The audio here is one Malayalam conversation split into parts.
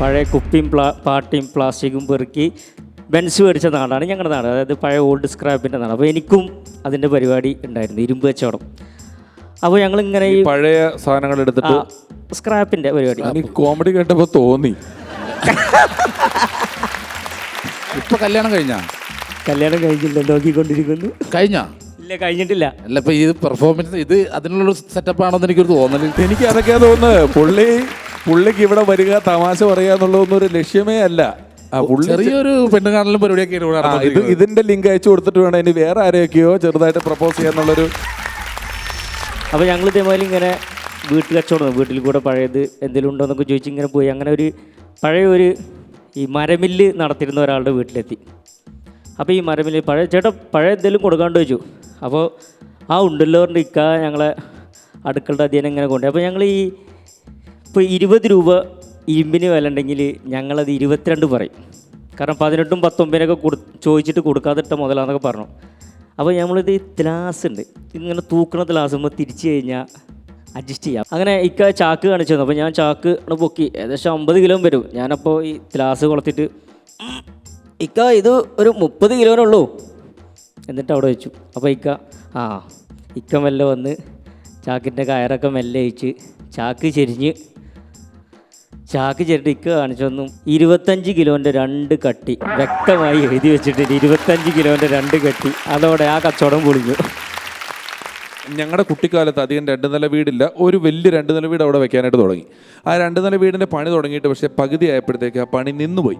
പഴയ കുപ്പിയും പ്ലാ പാട്ടിയും പ്ലാസ്റ്റിക്കും പെറുക്കി ബെൻസ് മേടിച്ച നാടാണ് ഞങ്ങളുടെ നാട്. അതായത് പഴയ ഓൾഡ് സ്ക്രാപ്പിന്റെ നാട്. അപ്പോൾ എനിക്കും അതിന്റെ പരിപാടി ഉണ്ടായിരുന്നു ഇരുമ്പ് കച്ചവടം. അപ്പോൾ ഞങ്ങളിങ്ങനെ ഈ പഴയ സാധനങ്ങൾ എടുത്തിട്ട് സ്ക്രാപ്പിന്റെ പരിപാടി. എനിക്ക് കോമഡി കേട്ടപ്പോൾ തോന്നി. ഇപ്പൊ കല്യാണം കഴിഞ്ഞ? കല്യാണം കഴിഞ്ഞില്ല നോക്കിക്കൊണ്ടിരിക്കുന്നു. കഴിഞ്ഞ? ഇല്ല കഴിഞ്ഞിട്ടില്ല. അല്ല ഇപ്പൊ ഈ പെർഫോമൻസ് ഇത് അതിനുള്ള സെറ്റപ്പ് ആണെന്ന് എനിക്കൊരു തോന്നൽ. എനിക്ക് അതൊക്കെയാ തോന്നുന്നത്. പുള്ളി പുള്ളിക്ക് ഇവിടെ വരിക തമാശ പറയുക എന്നുള്ളതൊന്നും ഒരു ലക്ഷ്യമേ അല്ല. ആ പുള്ളി ചെറിയൊരു പെണ്ണുകാണലും പരിപാടിയൊക്കെ ഇവിടെ ആ, ഇത് നടന്നുകൊണ്ടിരിക്കുന്നത്. ഇതിന്റെ ലിങ്ക് അയച്ചു കൊടുത്തിട്ട് വേണം ഇനി വേറെ ആരെയൊക്കെയോ ചെറുതായിട്ട് പ്രപ്പോസ് ചെയ്യാന്നുള്ളൊരു അപ്പോൾ ഞങ്ങൾ ഇതേമാതിരി ഇങ്ങനെ വീട്ടിൽ കച്ചവടം വീട്ടിൽ കൂടെ പഴയത് എന്തെങ്കിലും ഉണ്ടോ എന്നൊക്കെ ചോദിച്ച് ഇങ്ങനെ പോയി. അങ്ങനെ ഒരു പഴയ ഒരു ഈ മരമില്ല് നടത്തിയിരുന്ന ഒരാളുടെ വീട്ടിലെത്തി. അപ്പോൾ ഈ മരമില്ല് പഴയ ചേട്ടാ പഴയ എന്തെങ്കിലും കൊടുക്കാണ്ട് ചോദിച്ചു. അപ്പോൾ ആ ഉണ്ടല്ലോ പറഞ്ഞിട്ട് ഇക്ക ഞങ്ങളെ അടുക്കളുടെ അധ്യയനം ഇങ്ങനെ കൊണ്ടുപോയി. അപ്പോൾ ഞങ്ങൾ ഈ ഇപ്പോൾ ഇരുപത് രൂപ ഇരുമ്പിന് വില ഉണ്ടെങ്കിൽ ഞങ്ങളത് ഇരുപത്തിരണ്ട് പറയും. കാരണം പതിനെട്ടും പത്തൊമ്പതിനൊക്കെ കൊടു ചോദിച്ചിട്ട് കൊടുക്കാതിട്ട മുതലാന്നൊക്കെ പറഞ്ഞു. അപ്പോൾ നമ്മളിത് ത്ലാസ് ഉണ്ട്. ഇങ്ങനെ തൂക്കണ ത്ലാസ് നമ്മൾ തിരിച്ചു കഴിഞ്ഞാൽ അഡ്ജസ്റ്റ് ചെയ്യാം. അങ്ങനെ ഇക്ക ചാക്ക് കാണിച്ചു തന്നു. അപ്പോൾ ഞാൻ ചാക്ക് പൊക്കി. ഏകദേശം അമ്പത് കിലോ വരും. ഞാനപ്പോൾ ഈ ത്ലാസ് കൊളത്തിട്ട് ഇക്ക ഇത് ഒരു മുപ്പത് കിലോനുള്ളൂ എന്നിട്ട് അവിടെ വെച്ചു. അപ്പോൾ ഇക്ക ആ ഇക്ക മെല്ലെ വന്ന് ചാക്കിന്റെ കയറൊക്കെ മെല്ലെ അയച്ച് ചാക്ക് ചെരിഞ്ഞ് ചാക്ക് ചേട്ടൻ ഇക്ക കാണിച്ചൊന്നും ഇരുപത്തഞ്ച് കിലോന്റെ രണ്ട് കട്ടി. വ്യക്തമായി എഴുതി വെച്ചിട്ടുണ്ട്. ഇരുപത്തഞ്ച് കിലോന്റെ രണ്ട് കട്ടി. അതോടെ ആ കച്ചവടം പൊളിഞ്ഞു. ഞങ്ങളുടെ കുട്ടിക്കാലത്ത് അധികം രണ്ട് നില വീടില്ല. ഒരു വലിയ രണ്ട് നില വീട് അവിടെ വെക്കാനായിട്ട് തുടങ്ങി. ആ രണ്ട് നില വീടിന്റെ പണി തുടങ്ങിയിട്ട് പക്ഷേ പകുതി ആയപ്പോഴത്തേക്ക് ആ പണി നിന്നുപോയി.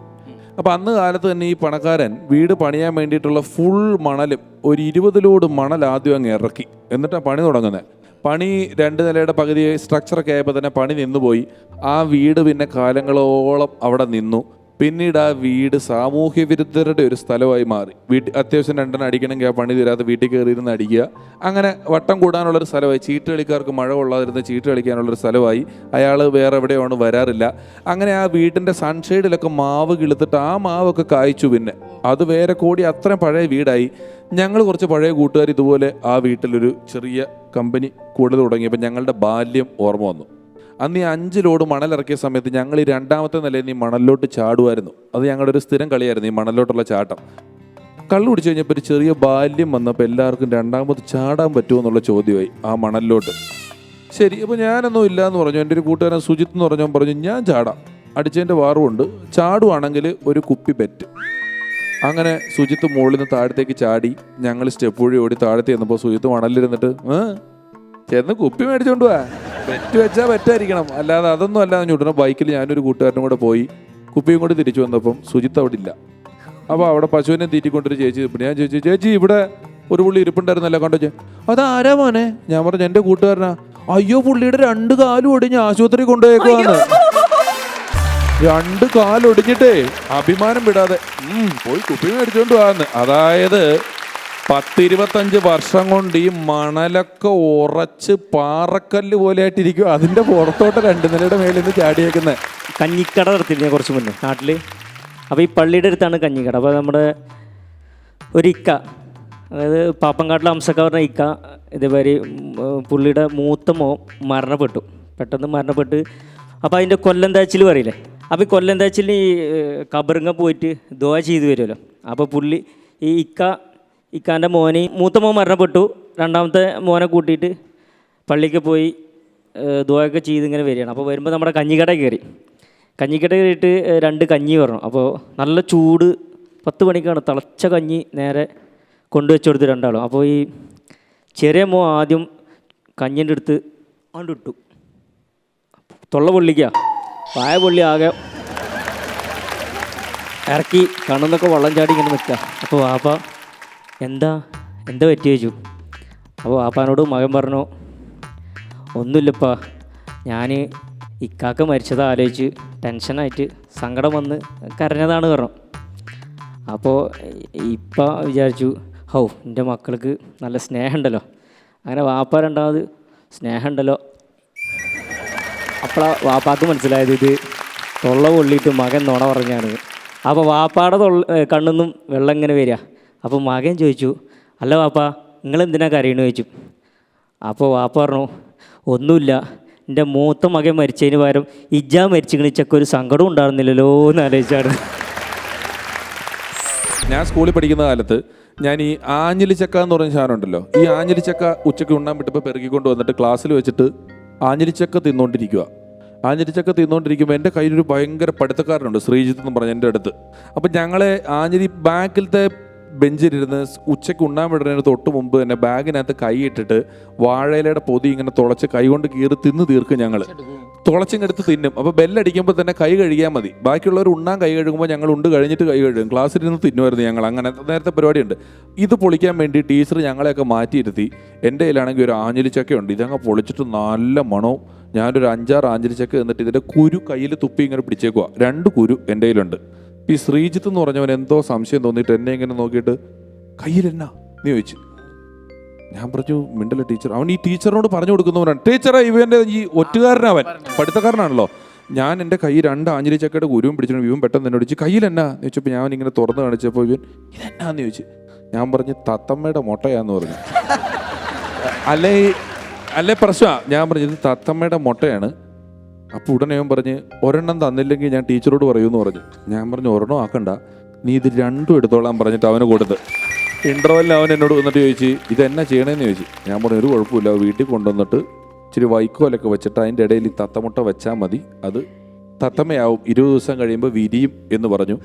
അപ്പോൾ അന്ന് കാലത്ത് തന്നെ ഈ പണക്കാരൻ വീട് പണിയാൻ വേണ്ടിയിട്ടുള്ള ഫുൾ മണലും ഒരു ഇരുപതിലോട് മണൽ ആദ്യം അങ്ങ് ഇറക്കി. എന്നിട്ടാണ് പണി തുടങ്ങുന്നത് പണി രണ്ട് നിലയുടെ പകുതി സ്ട്രക്ചറൊക്കെ ആയപ്പോൾ തന്നെ പണി നിന്നുപോയി. ആ വീട് പിന്നെ കാലങ്ങളോളം അവിടെ നിന്നു. പിന്നീട് ആ വീട് സാമൂഹ്യ വിരുദ്ധരുടെ ഒരു സ്ഥലമായി മാറി. വീട്ടിൽ അത്യാവശ്യം രണ്ടെണ്ണം അടിക്കണമെങ്കിൽ ആ പണി തീരാതെ വീട്ടിൽ കയറി ഇരുന്ന് അടിക്കുക. അങ്ങനെ വട്ടം കൂടാനുള്ള ഒരു സ്ഥലമായി. ചീട്ട് കളിക്കാർക്ക് മഴ കൊള്ളാതിരുന്ന ചീട്ട് കളിക്കാനുള്ളൊരു സ്ഥലമായി. അയാൾ വേറെ എവിടെയാണ് വരാറില്ല. അങ്ങനെ ആ വീട്ടിന്റെ സൺഷെയ്ഡിലൊക്കെ മാവ് കിളുത്തിട്ട് ആ മാവൊക്കെ കായ്ച്ചു പിന്നെ. അത് വേറെ കൂടി അത്രയും പഴയ വീടായി. ഞങ്ങൾ കുറച്ച് പഴയ കൂട്ടുകാർ ഇതുപോലെ ആ വീട്ടിലൊരു ചെറിയ കമ്പനി കൂടുതൽ തുടങ്ങിയപ്പോൾ ഞങ്ങളുടെ ബാല്യം ഓർമ്മ വന്നു. അന്ന് ഈ അഞ്ച് ലോഡ് മണലിറക്കിയ സമയത്ത് ഞങ്ങൾ ഈ രണ്ടാമത്തെ നിലയിൽ ഈ മണലിലോട്ട് ചാടുമായിരുന്നു അത് ഞങ്ങളുടെ ഒരു സ്ഥിരം കളിയായിരുന്നു ഈ മണലിലോട്ടുള്ള ചാട്ടം. കള്ളു കുടിച്ചു കഴിഞ്ഞപ്പോൾ ഒരു ചെറിയ ബാല്യം വന്നപ്പോൾ എല്ലാവർക്കും രണ്ടാമത് ചാടാൻ പറ്റുമോ എന്നുള്ള ചോദ്യമായി ആ മണലിലോട്ട്. ശരി അപ്പോൾ ഞാനൊന്നും ഇല്ല എന്ന് പറഞ്ഞു. എന്റെ ഒരു കൂട്ടുകാരൻ സുജിത്ത് എന്ന് പറഞ്ഞവൻ പറഞ്ഞു ഞാൻ ചാടാം. അടിച്ചതിന്റെ വാറുമുണ്ട്. ചാടുവാണെങ്കിൽ ഒരു കുപ്പി പെറ്റ്. അങ്ങനെ സുജിത്ത് മുകളിൽ നിന്ന് താഴത്തേക്ക് ചാടി ഞങ്ങൾ സ്റ്റെപ്പ് വഴി ഓടി താഴത്ത് സുജിത്ത് മണലിരുന്നിട്ട് ഏ? ചെന്ന് കുപ്പി മേടിച്ചോണ്ട് പോവാ ബെറ്റ് വെച്ചാൽ പെറ്റായിരിക്കണം അല്ലാതെ അതൊന്നും അല്ലാതെ ചുട്ടണം ബൈക്കിൽ ഞാനൊരു കൂട്ടുകാരനും കൂടെ പോയി കുപ്പിയും കൊണ്ട് തിരിച്ചു വന്നപ്പം സുജിത്ത് അവിടെ ഇല്ല. അപ്പോൾ അവിടെ പശുവിനെ തീറ്റിക്കൊണ്ടൊരു ചേച്ചി ഇപ്പം ഞാൻ ചോദിച്ചു ചേച്ചി ഇവിടെ ഒരു പുള്ളി ഇരിപ്പുണ്ടായിരുന്നല്ലോ കണ്ടോ ചേ ആരാ മോനെ? ഞാൻ പറഞ്ഞു എന്റെ കൂട്ടുകാരനാ. അയ്യോ പുള്ളിയുടെ രണ്ട് കാലും ഒടിഞ്ഞ് ആശുപത്രി കൊണ്ടുപോയേക്കുവാന്ന്. രണ്ട് കാലൊടിഞ്ഞിട്ടേ അഭിമാനം വിടാതെ പോയി കുപ്പി മേടിച്ചോണ്ട് പോവാന്ന് അതായത് പത്തിരുപത്തഞ്ച് വർഷം കൊണ്ട് ഈ മണലൊക്കെ ഉറച്ച് പാറക്കല്ല് പോലെ ആയിട്ടിരിക്കും അതിന്റെ പുറത്തോട്ട് രണ്ട് നിലയുടെ മേലിൽ നിന്ന് ചാടിയേക്കുന്നത് കഞ്ഞിക്കട നടത്തിയിരുന്നു കുറച്ച് മുന്നേ? നാട്ടിൽ അപ്പോൾ ഈ പള്ളിയുടെ അടുത്താണ് കഞ്ഞിക്കട. അപ്പോൾ നമ്മുടെ ഒരു ഇക്ക അതായത് പാപ്പങ്കാട്ടിലെ അംസക്ക പറഞ്ഞ ഇക്ക ഇതേമാതിരി പുള്ളിയുടെ മൂത്ത മോ മരണപ്പെട്ടു. പെട്ടെന്ന് മരണപ്പെട്ട്. അപ്പോൾ അതിന്റെ കൊല്ലം താച്ചിൽ പറയില്ലേ? അപ്പോൾ ഈ കൊല്ലം താച്ചിൽ ഈ കബറിങ്ങ പോയിട്ട് ദോയ ചെയ്തു വരുമല്ലോ. അപ്പോൾ പുള്ളി ഈ ഇക്ക ഇക്കാന്റെ മോനെ മൂത്ത മോൻ മരണപ്പെട്ടു. രണ്ടാമത്തെ മോനെ കൂട്ടിയിട്ട് പള്ളിക്ക് പോയി ദുവൊക്കെ ചെയ്ത് ഇങ്ങനെ വരികയാണ്. അപ്പോൾ വരുമ്പോൾ നമ്മുടെ കഞ്ഞിക്കട കയറി. കഞ്ഞിക്കട കയറിയിട്ട് രണ്ട് കഞ്ഞി പറഞ്ഞു അപ്പോൾ നല്ല ചൂട് പത്ത് മണിക്കാണ് തിളച്ച കഞ്ഞി നേരെ കൊണ്ടുവച്ച് കൊടുത്ത് രണ്ടാളും. അപ്പോൾ ഈ ചെറിയ മോ ആദ്യം കഞ്ഞിന്റെ അടുത്ത് ആണ്ടിട്ടു തൊള്ള പൊള്ളിക്കുക പായ പൊള്ളി ആകെ ഇറക്കി കണ്ണെന്നൊക്കെ വെള്ളം ചാടി ഇങ്ങനെ നിൽക്കുക അപ്പോൾ വാപ്പ എന്താ? എന്താ പറ്റി ചോദിച്ചു. അപ്പോൾ ആപ്പാനോട് മകൻ പറഞ്ഞു ഒന്നുമില്ലപ്പാ. ഞാൻ ഇക്കാക്ക മരിച്ചത് ആലോചിച്ച് ടെൻഷനായിട്ട് സങ്കടം വന്ന് കരഞ്ഞതാണ് പറഞ്ഞു. അപ്പോൾ ഇപ്പം വിചാരിച്ചു ഹൗ എന്റെ മക്കൾക്ക് നല്ല സ്നേഹമുണ്ടല്ലോ. അങ്ങനെ വാപ്പ രണ്ടാമത് സ്നേഹമുണ്ടല്ലോ. അപ്പോഴാ വാപ്പാക്ക് മനസ്സിലായത് ഇത് തൊള്ള പൊള്ളിയിട്ട് മകൻ നുണ പറഞ്ഞാണ്. അപ്പോൾ വാപ്പാടെ തൊള്ള കണ്ണൊന്നും വെള്ളം ഇങ്ങനെ വരിക. അപ്പോൾ മകൻ ചോദിച്ചു അല്ല വാപ്പ നിങ്ങൾ എന്തിനാ കരയണു? ചോദിച്ചു. അപ്പോൾ വാപ്പ പറഞ്ഞു ഒന്നുമില്ല എന്റെ മൂത്ത മകൻ മരിച്ചതിന് പകരം ഇജ മരിച്ചിക്കണിച്ചൊക്കെ ഒരു സങ്കടം ഉണ്ടായിരുന്നില്ലല്ലോ എന്ന് ആലോചിച്ചാണ് ഞാൻ സ്കൂളിൽ പഠിക്കുന്ന കാലത്ത് ഞാൻ ഈ ആഞ്ഞിലി ചക്ക എന്ന് പറഞ്ഞ സാധനം ഉണ്ടല്ലോ ഈ ആഞ്ഞിലി ചക്ക ഉച്ചയ്ക്ക് ഉണ്ണാൻ വിട്ടപ്പോൾ പെറുക്കിക്കൊണ്ട് വന്നിട്ട് ക്ലാസ്സിൽ വെച്ചിട്ട് ആഞ്ഞിലി ചക്ക തിന്നുകൊണ്ടിരിക്കുക ചക്ക തിന്നുകൊണ്ടിരിക്കുമ്പോൾ എന്റെ കയ്യിലൊരു ഭയങ്കര പഠിത്തക്കാരനുണ്ട് ശ്രീജിത്ത് എന്ന് പറഞ്ഞ എന്റെ അടുത്ത്. അപ്പം ഞങ്ങളെ ആഞ്ഞിലി ബാക്കിലത്തെ ബെഞ്ചിലിരുന്ന് ഉച്ചയ്ക്ക് ഉണ്ണാൻ വിടുന്നതിന് തൊട്ട് മുമ്പ് തന്നെ ബാഗിനകത്ത് കൈ ഇട്ടിട്ട് വാഴയിലയുടെ പൊതി ഇങ്ങനെ തുളച്ച് കൈ കൊണ്ട് കീറി തിന്ന് തീർക്കും ഞങ്ങൾ തുളച്ചിങ്ങെടുത്ത് തിന്നും. അപ്പോൾ ബെല്ലടിക്കുമ്പോൾ തന്നെ കൈ കഴുകിയാൽ മതി. ബാക്കിയുള്ളവർ ഉണ്ണാൻ കൈ കഴുകുമ്പോൾ ഞങ്ങൾ ഉണ്ട് കഴിഞ്ഞിട്ട് കൈ കഴുകും. ക്ലാസ്സിലിരുന്ന് തിന്നുമായിരുന്നു ഞങ്ങൾ. അങ്ങനെ നേരത്തെ പരിപാടിയുണ്ട്. ഇത് പൊളിക്കാൻ വേണ്ടി ടീച്ചർ ഞങ്ങളെയൊക്കെ മാറ്റിയിരുത്തി. എന്റെ കയ്യിലാണെങ്കിൽ ഒരു ആഞ്ഞിലി ചക്കയുണ്ട്. ഇതങ്ങ് പൊളിച്ചിട്ട് നല്ല മണവും ഞാനൊരു അഞ്ചാറ് ആഞ്ഞിലി ചക്ക എന്നിട്ട് ഇതിന്റെ കുരു കയ്യിൽ തുപ്പി ഇങ്ങനെ പിടിച്ചേക്കുക രണ്ട് കുരു എന്റെ കയ്യിലുണ്ട്. ഈ ശ്രീജിത്ത് എന്ന് പറഞ്ഞവൻ എന്തോ സംശയം തോന്നിയിട്ട് എന്നെ ഇങ്ങനെ നോക്കിയിട്ട് കയ്യിലെന്നാ നീ ചോദിച്ചു. ഞാൻ പറഞ്ഞു മിണ്ടല ടീച്ചർ? അവൻ ഈ ടീച്ചറിനോട് പറഞ്ഞു കൊടുക്കുന്നവനാണ്. ടീച്ചറെ ഇവന്റെ ഈ ഒറ്റുകാരനവൻ പഠിത്തക്കാരനാണല്ലോ. ഞാൻ എന്റെ കൈ രണ്ട് ആഞ്ഞിരി ചക്കയുടെ ഗുരുവും പിടിച്ചു ഇവൻ പെട്ടെന്ന് എന്നോട് ചോദിച്ചു കയ്യിലെന്നാ എന്ന്? ചോദിച്ചപ്പോൾ ഞാൻ ഇങ്ങനെ തുറന്ന് കാണിച്ചപ്പോൾ ഇവൻ ഇതെന്നാന്ന്? ചോദിച്ചു. ഞാൻ പറഞ്ഞു തത്തമ്മയുടെ മുട്ടയാന്ന് പറഞ്ഞു. അല്ലേ അല്ലേ പ്രശ്ന? ഞാൻ പറഞ്ഞത് തത്തമ്മയുടെ മുട്ടയാണ്. അപ്പോൾ ഉടനെ പറഞ്ഞ് ഒരെണ്ണം തന്നില്ലെങ്കിൽ ഞാൻ ടീച്ചറോട് പറയുമെന്ന് പറഞ്ഞു. ഞാൻ പറഞ്ഞു ഒരെണ്ണം ആക്കണ്ട. നീ ഇത് രണ്ടും എടുത്തോളാൻ പറഞ്ഞിട്ട് അവന് കൊടുത്ത്. ഇന്റർവെല്ലിൽ അവൻ എന്നോട് വന്നിട്ട് ചോദിച്ചു ഇത് എന്നാ ചെയ്യണമെന്ന് ചോദിച്ചു. ഞാൻ പറഞ്ഞു ഒരു കുഴപ്പമില്ല. വീട്ടിൽ കൊണ്ടുവന്നിട്ട് ഇച്ചിരി വൈക്കോലൊക്കെ വെച്ചിട്ട് അതിന്റെ ഇടയിൽ ഈ തത്തമുട്ട വെച്ചാൽ മതി. അത് തത്തമ്മയാവും. ഇരുപത് ദിവസം കഴിയുമ്പോൾ വിരിയും എന്ന് പറഞ്ഞു.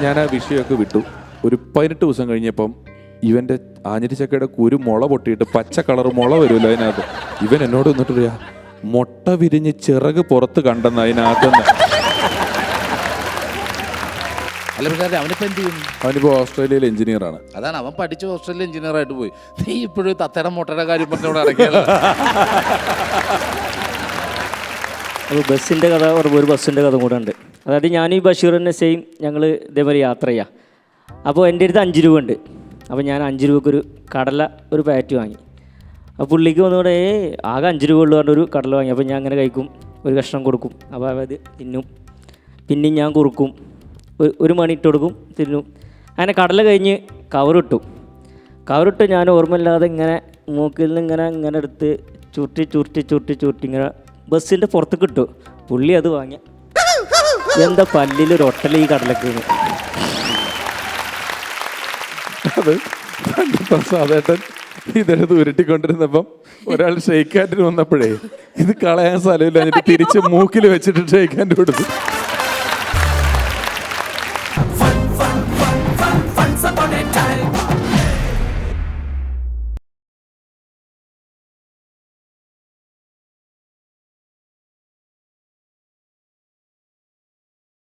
ഞാൻ ആ വിഷയമൊക്കെ വിട്ടു. ഒരു പതിനെട്ട് ദിവസം കഴിഞ്ഞപ്പം ഇവന്റെ ആഞ്ഞിരി ചക്കയുടെ കുരു മുള പൊട്ടിയിട്ട് പച്ച കളർ മുള വരുമല്ലോ അതിനകത്ത്. ഇവൻ എന്നോട് വന്നിട്ട് പറയാ മുട്ട വിരിഞ്ഞ് ചിറക് പുറത്ത് കണ്ടെന്ന് അതിനകത്തുനിന്ന്. അല്ല അവനിപ്പോ എന്ത് എഞ്ചിനീയർ ആണ് ഓസ്ട്രേലിയയിൽ എഞ്ചിനീയറാണ് അതാണ് അവൻ പഠിച്ച് ഓസ്ട്രേലിയ എഞ്ചിനീയർ ആയിട്ട് പോയി. നീ ഇപ്പോഴും തത്തയുടെ മുട്ടയുടെ കാര്യം പറഞ്ഞോട് അത് അപ്പോൾ ബസ്സിന്റെ കഥ പറയുമ്പോൾ ഒരു ബസ്സിന്റെ കഥ കൂടെ ഉണ്ട്. അതായത് ഞാൻ ഈ ബഷീറിനെ സെയിം ഞങ്ങൾ ഇതേമാതിരി യാത്ര ചെയ്യാം. അപ്പോൾ എന്റെ അടുത്ത് അഞ്ച് രൂപ ഉണ്ട്. അപ്പോൾ ഞാൻ അഞ്ച് രൂപക്കൊരു കടല ഒരു പാറ്റ് വാങ്ങി. പുള്ളിക്ക് വന്നുകൂടെ ഏ ആകെ അഞ്ച് രൂപ ഉള്ളു പറഞ്ഞൊരു കടല വാങ്ങി. അപ്പോൾ ഞാൻ അങ്ങനെ കഴിക്കും. ഒരു കഷ്ണം കൊടുക്കും. അപ്പോൾ അത് തിന്നും. പിന്നെയും ഞാൻ കുറുക്കും. ഒരു ഒരു മണി ഇട്ട് കൊടുക്കും. തിന്നും. അങ്ങനെ കടല കഴിഞ്ഞ് കവറിട്ടു. കവറിട്ട് ഞാൻ ഓർമ്മയില്ലാതെ ഇങ്ങനെ മൂക്കിൽ നിന്ന് ഇങ്ങനെ ഇങ്ങനെ എടുത്ത് ചുരുട്ടി ചുരുട്ടി ചുരുട്ടി ചുരുട്ടി ഇങ്ങനെ ബസ്സിന്റെ പുറത്ത് കിട്ടു പുള്ളി അത് വാങ്ങി. എന്താ പല്ലിൽ ഒരു ഒട്ടല ഈ കടലക്ക്? അത് സാധാരണ ഇതെടുത്ത് ഉരുട്ടിക്കൊണ്ടിരുന്നപ്പം ഒരാൾ ഷെയ്ക്കാൻഡിന് വന്നപ്പോഴേ ഇത് കളയാൻ സ്ഥലമില്ല എന്നിട്ട് തിരിച്ച് മൂക്കിൽ വെച്ചിട്ട് ഷെയ്ക്കാൻഡ് കൊടുത്തു.